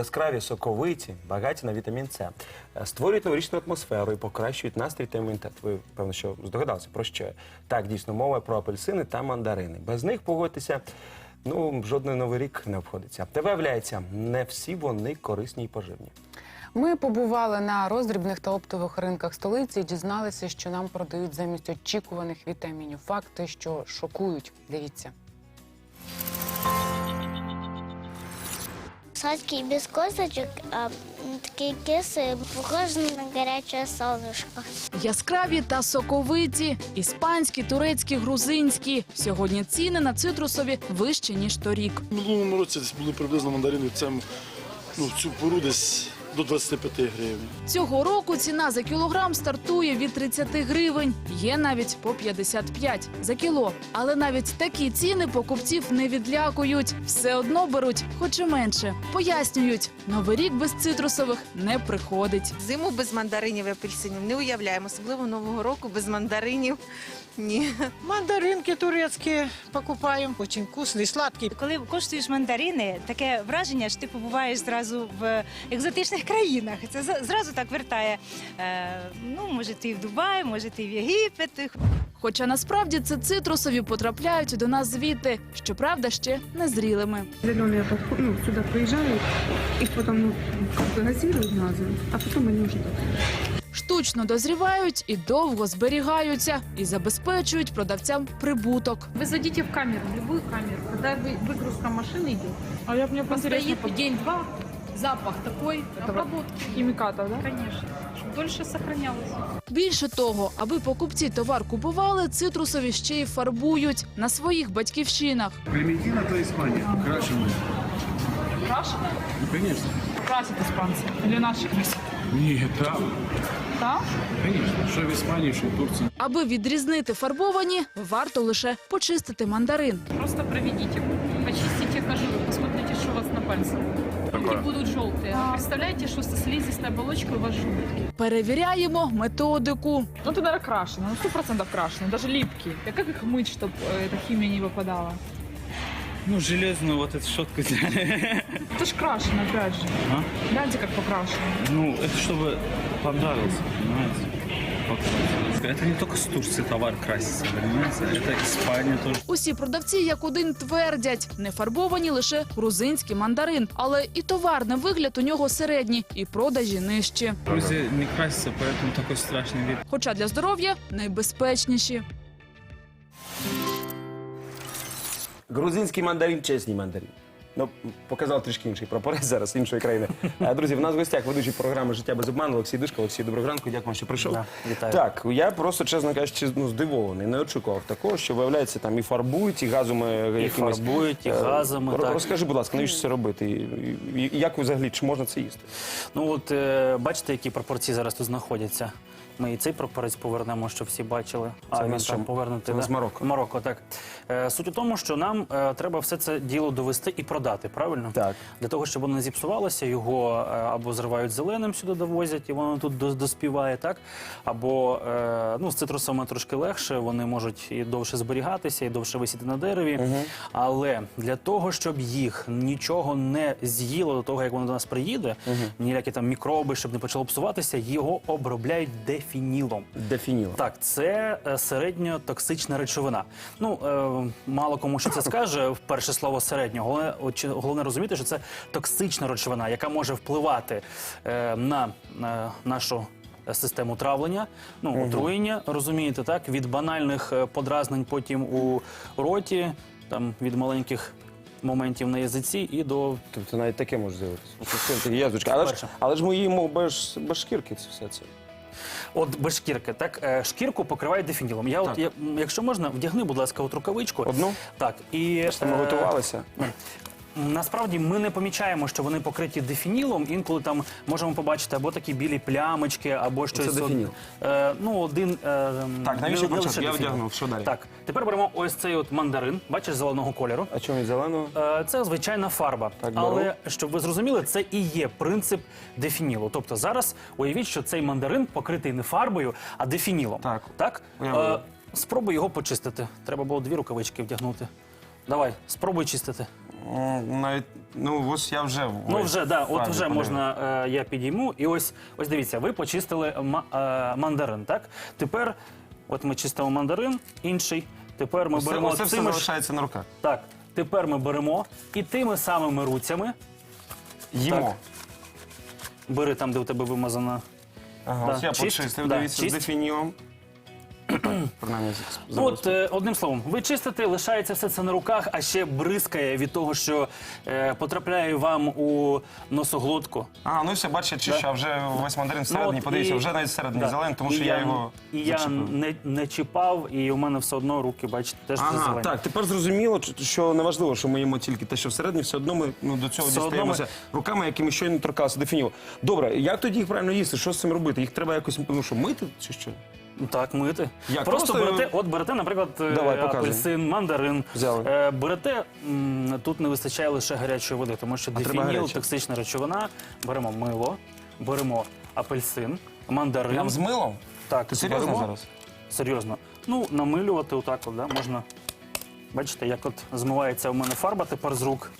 Яскраві, соковиті, багаті на вітамін С, Е, створюють новорічну атмосферу і покращують настрій та імунітет. Ви певно, що здогадалися про що? Так, дійсно, мова про апельсини та мандарини. Без них погодьтеся. Ну, жодний новий рік не обходиться. Та виявляється, не всі вони корисні і поживні. Ми побували на роздрібних та оптових ринках столиці і дізналися, що нам продають замість очікуваних вітамінів. Факти, що шокують. Дивіться. Сладкий без косточок, а такий кисий, похожий похожи на гаряче солнышко. Яскраві та соковиті, іспанські, турецькі, грузинські. Сьогодні ціни на цитрусові вищі ніж торік. В минулому році десь були приблизно мандарини в цьому, ну, в цю пору десь до 25 гривень. Цього року ціна за кілограм стартує від 30 гривень. Є навіть по 55 за кіло. Але навіть такі ціни покупців не відлякують. Все одно беруть, хоч і менше. Пояснюють, новий рік без цитрусових не приходить. Зиму без мандаринів і апельсинів не уявляємо, особливо нового року без мандаринів. Ні. Мандаринки турецькі покупаємо. Очень вкусний, сладкий. Коли коштуєш мандарини, таке враження, що ти побуваєш зразу в екзотичних країнах. Це за- зразу так вертає. Е, ну, може, ти в Дубай, може, ти в Єгипет. Хоча насправді це цитрусові потрапляють до нас звідти, щоправда, ще незрілими. Зеленые подход- ну, сюда приезжают, их потом ну, как бы газируют газом, а потом они уже Штучно дозрівають і довго зберігаються і забезпечують продавцям прибуток. Вы зайдите в камеру, в любую камеру, когда вы, выгрузка машины идет. А я мне Постоит день-два, запах такой, обработки. химикатов, да? Конечно, чтобы дольше сохранялось. Більше того, аби покупці товар купували, цитрусові ще й фарбують на своїх батьківщинах. Клементина то Испания, крашеная. Крашеные? Ну, конечно. Красят испанцы. Или наши красят. Нет, там. Там? Конечно. Что в Испании, что в Турции. Аби відрізнити фарбовані, варто лише почистити мандарин. Просто проведите, почистите кожуру, посмотрите, что у вас на пальцах. жовтенькі будуть жовті. Представляєте, що слизиста оболочка у вас жовтки. Перевіряємо методику. Ну ти наверное, крашена, ну 100% крашена, навіть ліпкі. Як їх мить, щоб эта хімія не випадала? Ну, железную вот эту щетку взяли. Это ж крашено, опять же. А? Гляньте, как покрашено. Ну, это чтобы понравилось, понимаете? Покрасился. Это не только с Турции товар красится, понимаете? Это Испания тоже. Усі продавці як один твердять, не фарбовані лише грузинський мандарин, але і товарний вигляд у нього середній, і продажі нижчі. Грузия не красится, поэтому такой страшный вид. Хоча для здоров'я найбезпечніші. Грузинський мандарин, чесний мандарин. Ну, показав трішки інший прапорець зараз іншої країни. Е, Друзі, в нас в гостях ведучий програми Життя без обману Олексій Дишко. Олексій, доброго ранку, дякую, що прийшов. вітаю. Так, я просто, чесно кажучи, ну, здивований, не очікував такого, що виявляється, там і фарбують, і газами І якимись. фарбують, і Е, газами, ро- так. Розкажи, будь ласка, навіщо це робити? І, і, і як взагалі, чи можна це їсти? Ну от е, бачите, які пропорції зараз тут знаходяться. Ми і цей прапорець повернемо, щоб всі бачили. Це а він нас там що? повернутий. Це нас да? Марокко. Марокко, так. Е, суть у тому, що нам е, треба все це діло довести і продати, правильно? Так. Для того, щоб воно не зіпсувалося, його е, або зривають зеленим сюди довозять, і воно тут доспіває, так? Або е, ну, з цитрусами трошки легше, вони можуть і довше зберігатися, і довше висіти на дереві. Але для того, щоб їх нічого не з'їло до того, як воно до нас приїде, ніякі там мікроби, щоб не почало псуватися, його обробляють дефінілом. Дефініла. Так, це е, середньотоксична речовина. Ну е, мало кому що це скаже. Перше слово середньо. Головне, очі- головне розуміти, що це токсична речовина, яка може впливати е, на е, нашу. Систему травлення, ну отруєння, розумієте, так від банальних е, подразнень потім у роті, там від маленьких моментів на язиці і до Тобто навіть таке може з'явитися. Але ж, але ж ми їмо без, без шкірки це все це. от без шкірки. Так шкірку покриває дефінілом. Я Так. от я, якщо можна, вдягни, будь ласка, от рукавичку. Одну? Так і ми е, готувалися. Насправді ми не помічаємо, що вони покриті дефінілом. Інколи там можемо побачити або такі білі плямочки, або щось. от- дефініл. Е, ну, один. Е, Так, навіщо не- не почати? лише Я дефініл. вдягнув. Що далі? Так, тепер беремо ось цей от мандарин, бачиш, зеленого кольору. А чому від зеленого? Е, Це звичайна фарба, Так, беру. але щоб ви зрозуміли, це і є принцип дефінілу. Тобто зараз уявіть, що цей мандарин покритий не фарбою, а дефінілом. Так. так? Уявили. Е, спробуй його почистити. Треба було дві рукавички вдягнути. Давай, спробуй чистити. М, Навіть, ну ось я вже. в- Ну вже да, от фазі вже подивився. можна. е, я підійму. І ось ось дивіться, ви почистили ма- е, мандарин. Так тепер, от ми чистимо мандарин, інший. Тепер ми Оце, беремо оце все цими ж- залишається на руках. Так, тепер ми беремо і тими самими руцями. Їмо. Так. Бери там, де у тебе вимазана. Ага, Да, ось я чисть, почистив, да, дивіться, з чисть. Дефініом. Принаймні, з- Ну, от е, одним словом, ви чистите, лишається все це на руках, а ще бризкає від того, що е, потрапляє вам у носоглотку. А, ну все, бачиш, я чищу, вже весь мандарин всередині, Ну, от подивіться, і- вже навіть всередині да. зелений, тому І що я його І я зачепив. не, не чіпав, і у мене все одно руки, бачите, теж Ага, зелені. так, тепер зрозуміло, ч- що не важливо, що ми їмо тільки те, що всередині, все одно ми ну, до цього Все одно дістаємося руками, якими щойно торкалися дефінів. Добре, як тоді їх правильно їсти? Що з цим робити? Їх треба якось ну, що, мити чи що? Так, мити. Як? Просто, Просто- берете, от берете, наприклад, е, Давай, показуй. апельсин, мандарин. Взяли. Е, берете, м, тут не вистачає лише гарячої води, тому що А треба дефініл, токсична речовина. Беремо мило, беремо апельсин, мандарин. Прям з милом? Так, Ти серйозно беремо. зараз? Серйозно. Ну, намилювати отак, от, да, можна. Бачите, як от змивається у мене фарба тепер з рук.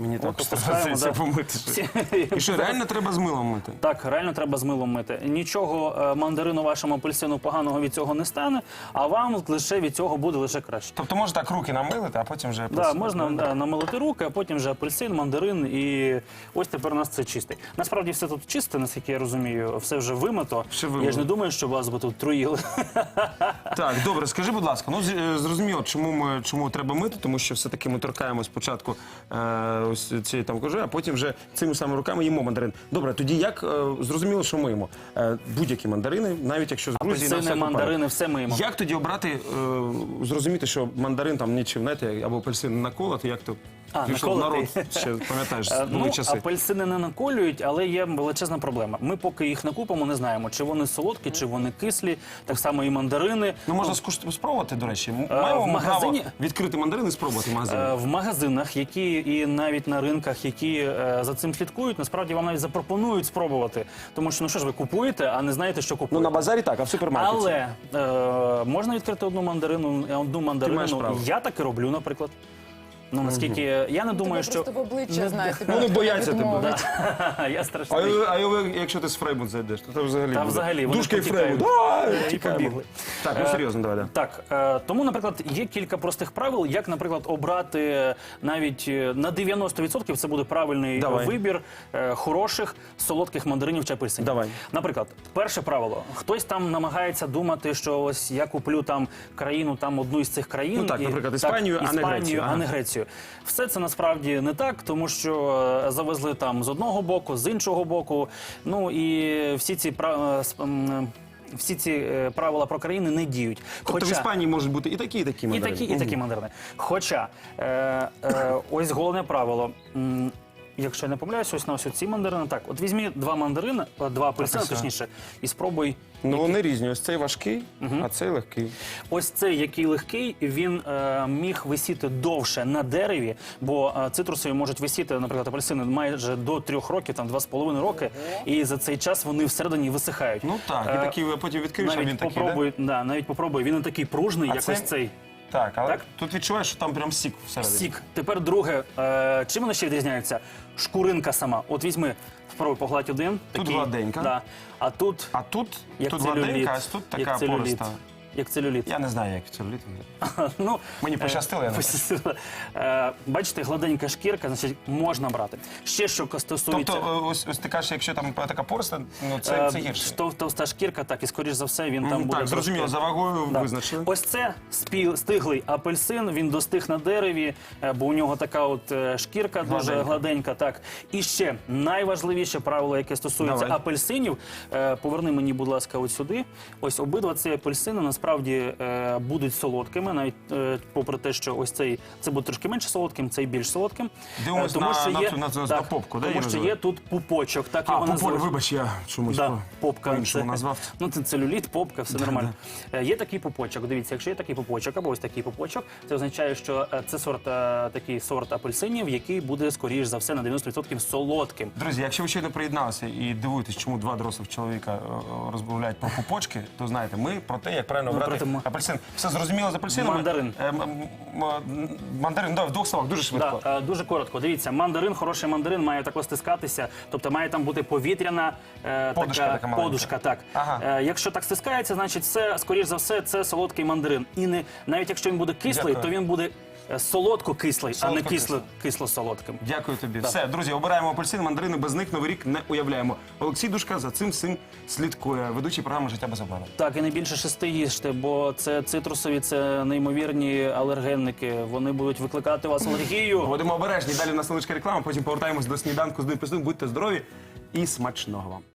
Мені От, також опускаємо, да. помити. Всі- І що, реально треба з милом мити? Так, реально треба з милом мити. Нічого е, мандарину вашому апельсину поганого від цього не стане, а вам лише від цього буде лише краще. Тобто можна так руки намилити, а потім вже... Да, можна да, намилити руки, а потім вже апельсин, мандарин, і ось тепер у нас це чистий. Насправді все тут чисте, наскільки я розумію, все вже вимито. Все Я ж не думаю, що вас би тут труїли. Так, добре, скажи, будь ласка, ну з- е, зрозуміло, чому ми чому треба мити, тому що все-таки ми торкаємо спочатку е, ось цієї там кожи, а потім вже цими самими руками їмо мандарин. Добре, тоді як е, зрозуміло, що миємо? Е, будь-які мандарини, навіть якщо з Грузії на Апельсини, всяк мандарини, все миємо. Як тоді обрати, е, зрозуміти, що мандарин там нічим, знаєте, або апельсин наколоти, як то А, пішов народ, наколотий. ще пам'ятаєш, Е, були Ну, часи. апельсини не наколюють, але є величезна проблема. Ми поки їх не купимо, не знаємо, чи вони солодкі, чи вони кислі, так само і мандарини. Ну, можна скуш- спробувати, до речі. М- Е, Маємо в магазині- право відкрити мандарин і спробувати в магазині. Е, В магазинах, які і навіть на ринках, які е, за цим слідкують, насправді вам навіть запропонують спробувати. Тому що ну що ж ви купуєте, а не знаєте, що Ну, купуєте. на базарі так, а в супермаркеті? Але е, можна відкрити одну мандарину, е, одну мандарину. право. Я так і роблю, наприклад. Ну наскільки я не думаю, що просто в обличчя знаєте. Вони бояться тебе, відмовить. я А, страшний. а якщо ти з Фреймут зайдеш, то це взагалі Та буде. взагалі, вони Дужка і потікають. Фреймут. А, І тікаємо. побігли. Так, ну Е, серйозно, давай. да. Так, е, тому, наприклад, є кілька простих правил, як, наприклад, обрати навіть е, на 90% це буде правильний е, Давай. вибір е, хороших солодких мандаринів чи апельсинів. Давай. Наприклад, перше правило: хтось там намагається думати, що ось я куплю там країну, там одну із цих країн. Ну так, наприклад, Іспанію, а не Іспанію, Грецію. а не Грецію. Все це насправді не так, тому що е, завезли там з одного боку, з іншого боку. Ну і всі ці пра- е, всі ці е, правила про країни не діють. Тобто в Іспанії можуть бути і такі, і такі І такі, і такі мандарини. Хоча е, е, ось головне правило. Якщо я не помиляюсь, ось на ось ці мандарини. Так, от візьмі два мандарини, е, два Апельсина. точніше, і спробуй. Ну вони різні. Ось цей важкий, а цей легкий. Ось цей, який легкий, він е, міг висіти довше на дереві, бо е, цитрусові можуть висіти, наприклад, апельсини майже до трьох років, там два з половиною роки, і за цей час вони всередині висихають. Ну так, і Е, такі ви потім відкриєш, а навіть він такий, да? попробуй, да, навіть попробуй. Він не такий пружний, А як це- ось цей. Так, але Так? тут відчуваєш, що там прям сік всередині. Сік. Тепер друге. Е, чим вони ще відрізняються? Шкуринка сама. От візьми, спробуй погладь один. Тут такий, гладенька. Да. А тут А тут, як тут целюліт. гладенька, а тут така целюліт. пориста. Як целюліт. Я не знаю, як целюліт. ну, Мені е, пощастило, я не пощастило. Е, Бачите, гладенька шкірка, значить, можна брати. Ще що стосується... Тобто, е, ось, ось ти кажеш, якщо там така пориста, ну це, е, це гірше. тов- Товста шкірка, так, і скоріш за все він там Мгм, буде. Так, зрозуміло, трошки- за вагою Да. визначили. Ось це спі- стиглий апельсин, він достиг на дереві, е, бо у нього така от е, шкірка дуже Гладенька. гладенька. Так. І ще найважливіше правило, яке стосується Давай. апельсинів. Е, Поверни мені, будь ласка, от сюди. Ось обидва ці апельсини насправді е, будуть солодкими, навіть е, попри те, що ось цей це буде трошки менше солодким, цей більш солодким. Дивимось Е, на- на цю- на на попку, тому що є тут пупочок, так А, його попор, називають. вибач, я чомусь Да, попка. по-іншому це- назвав. Ну, це целюліт, попка, все нормально. Е, Є такий пупочок. Дивіться, якщо є такий пупочок або ось такий пупочок, це означає, що е, це сорт е, такий сорт апельсинів, який буде скоріш за все на 90% солодким. Друзі, якщо ви щойно приєдналися і дивуєтесь, чому два дорослих чоловіка е, розмовляють про пупочки, то знаєте, ми про те, як правильно треба Ну, брати проте м- апельсин. Все зрозуміло з апельсинами? Мандарин. Е, м- м- м- Мандарин, да, в двох словах, дуже швидко. Да, е, дуже коротко. Дивіться, мандарин, хороший мандарин має так стискатися, тобто має там бути повітряна е, Подушка така, така маленька. подушка. Так. Ага. Е, якщо так стискається, значить це, скоріш за все, це солодкий мандарин. І не навіть якщо він буде кислий, Дякую. то він буде солодко-кислий, а не кисло, кисло-солодким. Дякую тобі. Все, друзі, обираємо апельсин, мандарини, без них новий рік не уявляємо. Олексій Душка за цим всім слідкує. Ведучий програми Життя без обману. Так, і не більше шести їжте, бо це цитрусові, це неймовірні алергенники. Вони будуть викликати у вас алергію. Будемо обережні. Далі у нас невеличка реклама, потім повертаємось до сніданку з 1 плюс 1. Будьте здорові і смачного вам.